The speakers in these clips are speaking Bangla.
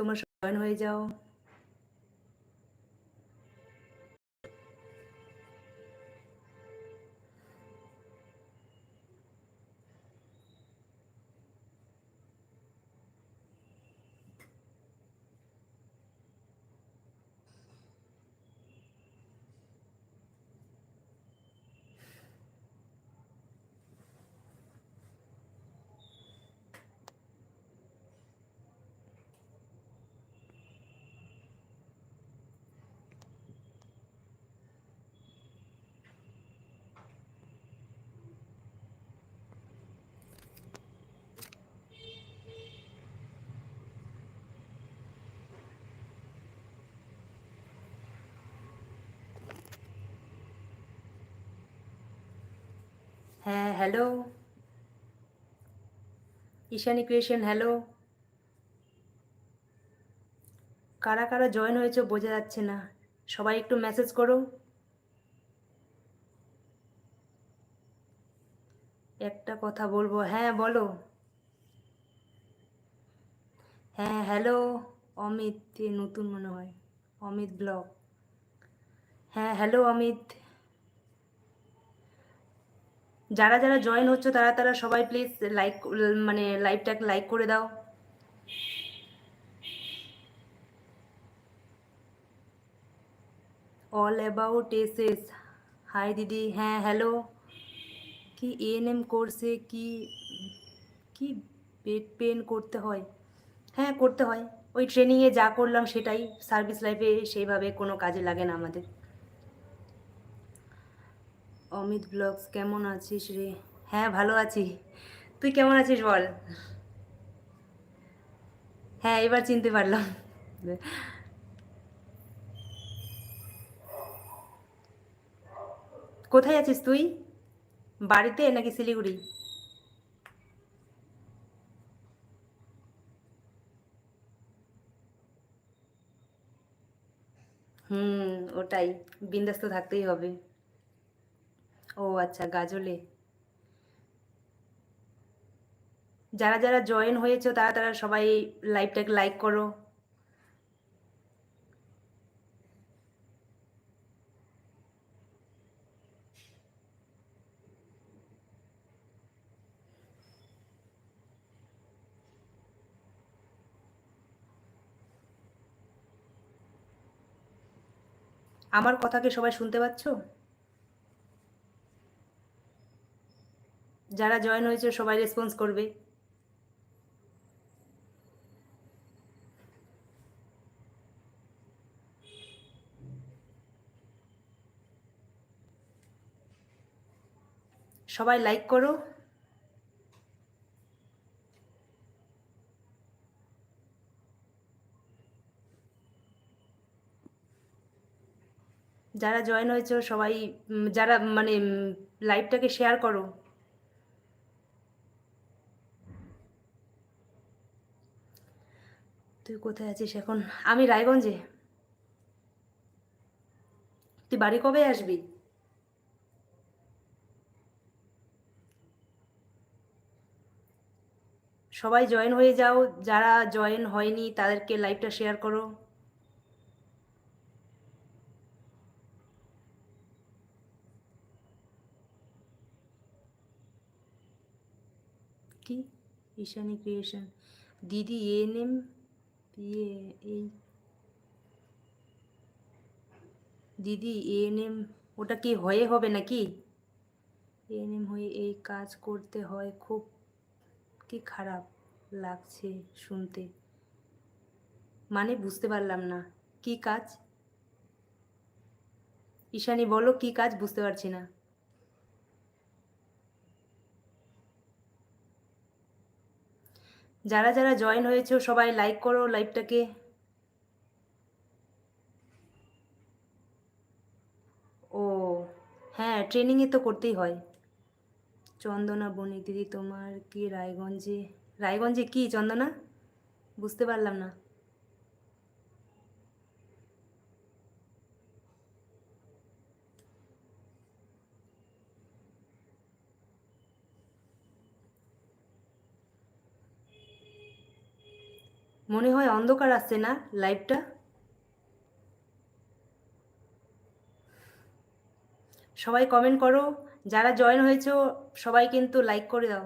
তোমরা জয়েন হয়ে যাও হ্যাঁ হ্যালো ঈশানী ক্রিয়েশন হ্যালো কারা কারা জয়েন হয়েছে বোঝা যাচ্ছে না। সবাই একটু মেসেজ করো। একটা কথা বলব হ্যাঁ বলো। হ্যাঁ হ্যালো অমিত নতুন মনে হয়। অমিত ব্লগ। হ্যাঁ হ্যালো অমিত। যারা যারা জয়েন হচ্ছে, তারা তারা সবাই প্লিজ লাইক মানে লাইভটাকে লাইক করে দাও। All about S S hi দিদি হ্যাঁ হ্যালো কি এএনএম কোর্সে কি কি পেট পেন করতে হয়? হ্যাঁ করতে হয়। ওই ট্রেনিংয়ে যা করলাম সেটাই। সার্ভিস লাইফে সেইভাবে কোনো কাজে লাগে না আমাদের। অমিত ব্লগস, কেমন আছিস রে? হ্যাঁ ভালো আছি। তুই কেমন আছিস বল? হ্যাঁ এবার চিনতে পারলাম। কোথায় আছিস তুই? বাড়িতে নাকি শিলিগুড়ি? হুম, ওটাই। বিন্দাস্ত থাকতেই হবে। ও আচ্ছা গাজলে। যারা যারা জয়েন হয়েছে, তারা তারা সবাই লাইভটাকে লাইক করো। আমার কথাকে সবাই শুনতে পাচ্ছ? যারা জয়েন হয়েছে সবাই রেসপন্স করবে। সবাই লাইক করো। যারা জয়েন হয়েছে সবাই যারা মানে লাইভটাকে শেয়ার করো। তুই কোথায় আছিস এখন? আমি রায়গঞ্জে। তুই বাড়ি কবে আসবি? সবাই জয়েন হয়ে যাও। যারা জয়েন হয়নি, তাদেরকে লাইভটা শেয়ার করো। কি? ঈশানী ক্রিয়েশন দিদি এএনএম পিএ এই দিদি এএনএম ওটা কি হয়ে হবে নাকি? এএনএম হয়ে এই কাজ করতে হয়, খুব কি খারাপ লাগছে শুনতে। মানে বুঝতে পারলাম না, কি কাজ? ঈশানী বলো, কি কাজ বুঝতে পারছি না। যারা যারা জয়েন হয়েছে, সবাই লাইক করো লাইভটাকে ও হ্যাঁ ট্রেনিংয়ে তো করতেই হয়। চন্দনা বনি দিদি তোমার কি, রায়গঞ্জে? রায়গঞ্জে কি, চন্দনা? বুঝতে পারলাম না। মনে হয় অন্ধকার আসছে না লাইভটা সবাই কমেন্ট করো। যারা জয়েন হয়েছো, সবাই কিন্তু লাইক করে দাও।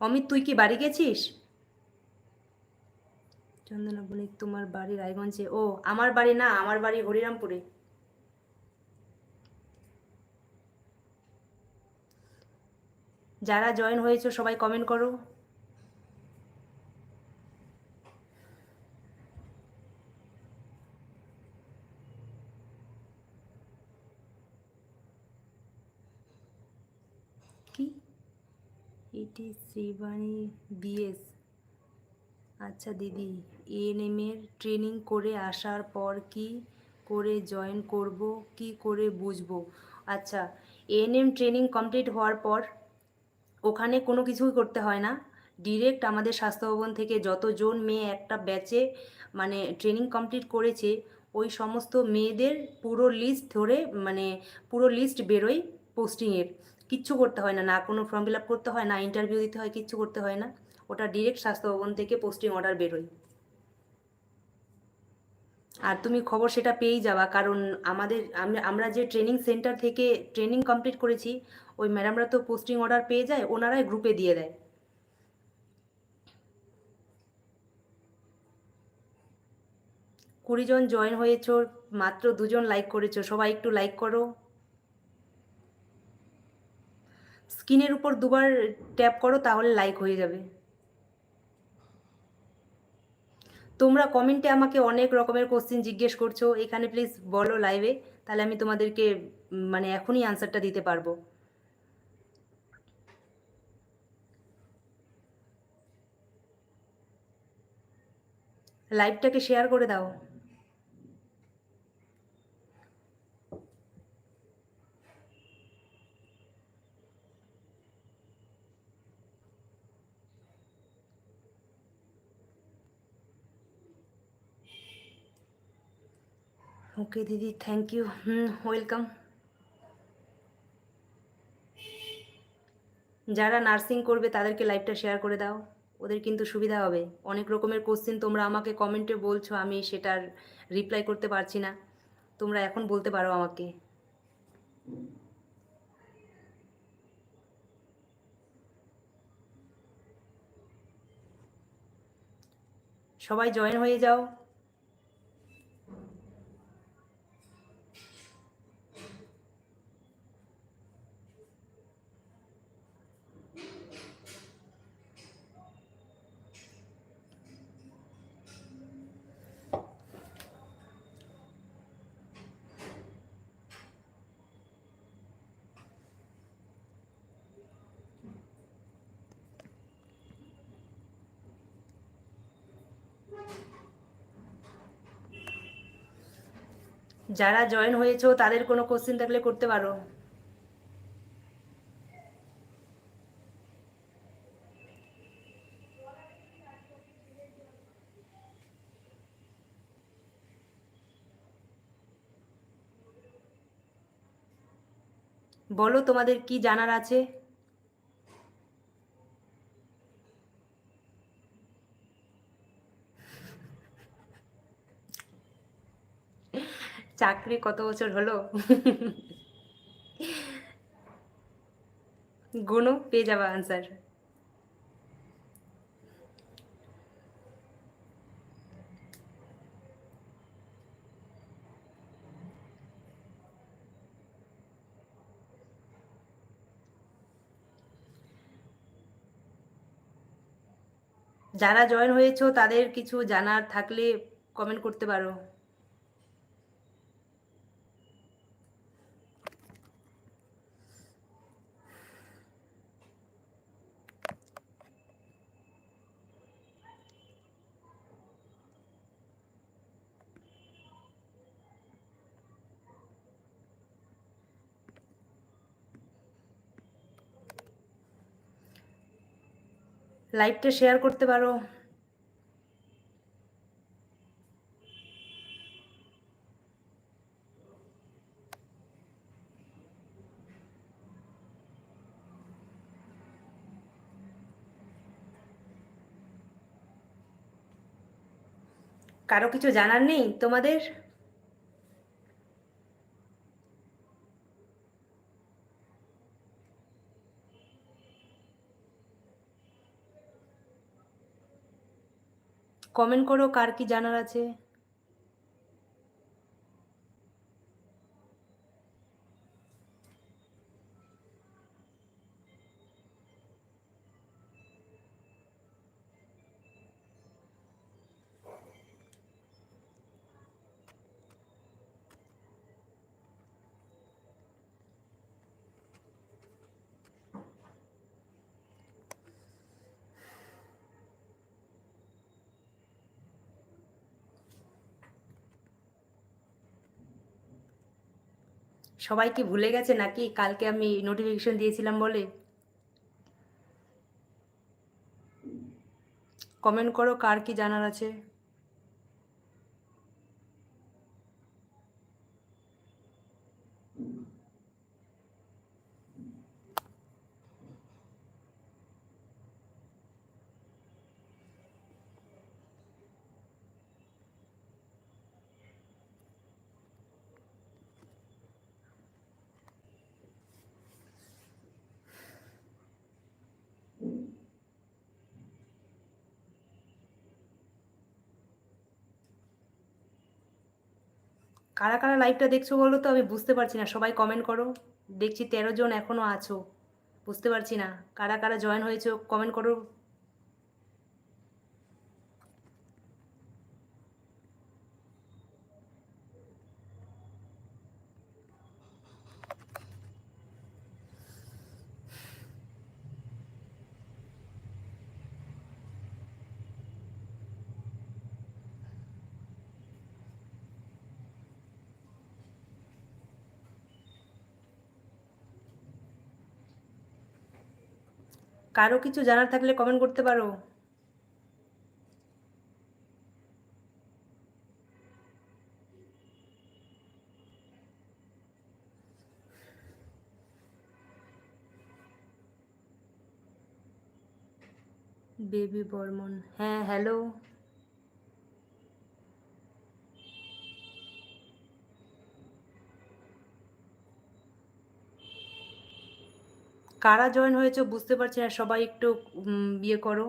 অমিত, তুই কি বাড়ি গেছিস? চন্দনা বণিক, তোমার বাড়ি রায়গঞ্জে ও, আমার বাড়ি না, আমার বাড়ি হরিরামপুরে। যারা জয়েন হয়েছো, সবাই কমেন্ট করো। কি? এটি শ্রীবাণী বিএস আচ্ছা দিদি এএনএম এর ট্রেনিং করে আসার পর কি করে জয়েন করব, কি করে বুঝব? আচ্ছা এএনএম ট্রেনিং কমপ্লিট হওয়ার পর ওখানে কোনো কিছুই করতে হয় না। ডিরেক্ট আমাদের স্বাস্থ্য ভবন থেকে যতজন মেয়ে একটা ব্যাচে মানে ট্রেনিং কমপ্লিট করেছে, ওই সমস্ত মেয়েদের পুরো লিস্ট ধরে মানে পুরো লিস্ট বেরোয় পোস্টিংয়ের কিচ্ছু করতে হয় না না কোনো ফর্ম ফিল আপ করতে হয়, না ইন্টারভিউ দিতে হয়, কিচ্ছু করতে হয় না। ওটা ডিরেক্ট স্বাস্থ্য ভবন থেকে পোস্টিং অর্ডার বেরোয়। আর তুমি খবর সেটা পেয়েই যাবা, কারণ আমাদের, আমরা- আমরা যে ট্রেনিং সেন্টার থেকে ট্রেনিং কমপ্লিট করেছি ওই ম্যাডামরা তো পোস্টিং অর্ডার পেয়ে যায়, ওনারাই গ্রুপে দিয়ে দেয়। কুড়ি জন জয়েন হয়েছো, মাত্র দুজন লাইক করেছ, সবাই একটু লাইক করো। স্ক্রিনের উপর দুবার ট্যাপ করো, তাহলে লাইক হয়ে যাবে। তোমরা কমেন্টে আমাকে অনেক রকমের কোশ্চেন জিজ্ঞেস করছ, এখানে প্লিজ বলো লাইভে তাহলে আমি তোমাদেরকে মানে এখনই আনসারটা দিতে পারব। লাইভটাকে শেয়ার করে দাও। ওকে দিদি থ্যাংক ইউ হুম ওয়েলকাম যারা নার্সিং করবে, তাদেরকে লাইভটা শেয়ার করে দাও। ওদের কিন্তু সুবিধা হবে। অনেক রকমের কোশ্চেন তোমরা আমাকে কমেন্টে বলছো, আমি সেটার রিপ্লাই করতে পারছি না। তোমরা এখন বলতে পারো আমাকে। সবাই জয়েন হয়ে যাও। যারা জয়েন হয়েছো তাদের কোনো কোশ্চেন থাকলে করতে পারো। বলো তোমাদের কি জানার আছে? চাকরি কত বছর হলো? গুনো, পেয়ে যাবা আনসার যারা জয়েন হয়েছো, তাদের কিছু জানার থাকলে কমেন্ট করতে পারো। লাইভটা শেয়ার করতে পারো। কারও কিছু জানার নেই তোমাদের? কমেন্ট করো কার কি জানার আছে? সবাই কি ভুলে গেছে নাকি কালকে আমি নোটিফিকেশন দিয়েছিলাম বলে? কমেন্ট করো, কার কি জানার আছে? কারা কারা লাইভটা দেখছ বলো তো? আমি বুঝতে পারছি না। সবাই কমেন্ট করো। দেখছি তেরো জন এখনও আছো। বুঝতে পারছি না। কারা কারা জয়েন হয়েছো কমেন্ট করো। কারও কিছু জানার থাকলে কমেন্ট করতে পারো। বেবি বর্মন হ্যাঁ হ্যালো কারা জয়েন হয়েছে বুঝতে পারছি না, সবাই একটু ইয়ে করো।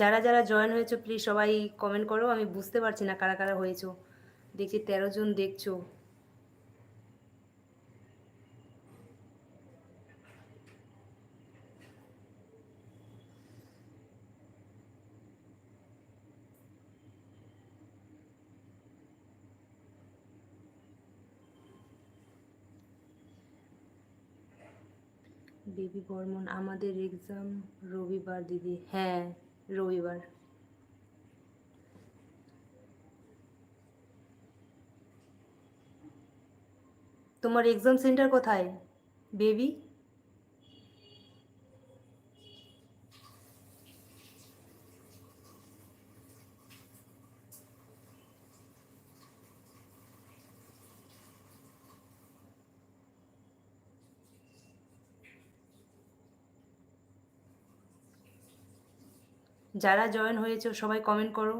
যারা যারা জয়েন হয়েছো প্লিজ সবাই কমেন্ট করো, আমি বুঝতে পারছি না কারা কারা হয়েছো। দেখছি তেরো জন দেখছ। বেবি বর্মন আমাদের এক্সাম রবিবার দিদি। হ্যাঁ রবিবার। তোমার এক্সাম সেন্টার কোথায়? বেবি? যারা জয়েন হয়েছে সবাই কমেন্ট করো।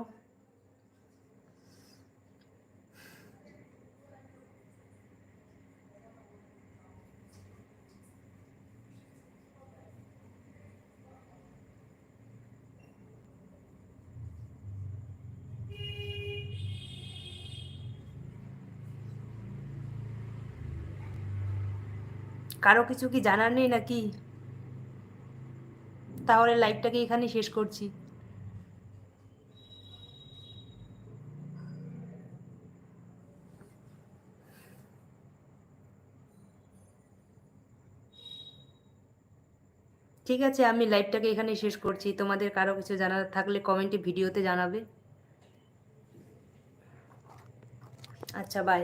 কারও কিছু কি জানার নেই নাকি? তাহলে লাইভটাকে এখানে শেষ করছি। ঠিক আছে, আমি লাইভটাকে এখানে শেষ করছি। তোমাদের কারও কিছু জানার থাকলে কমেন্টে ভিডিওতে জানাবে। আচ্ছা বাই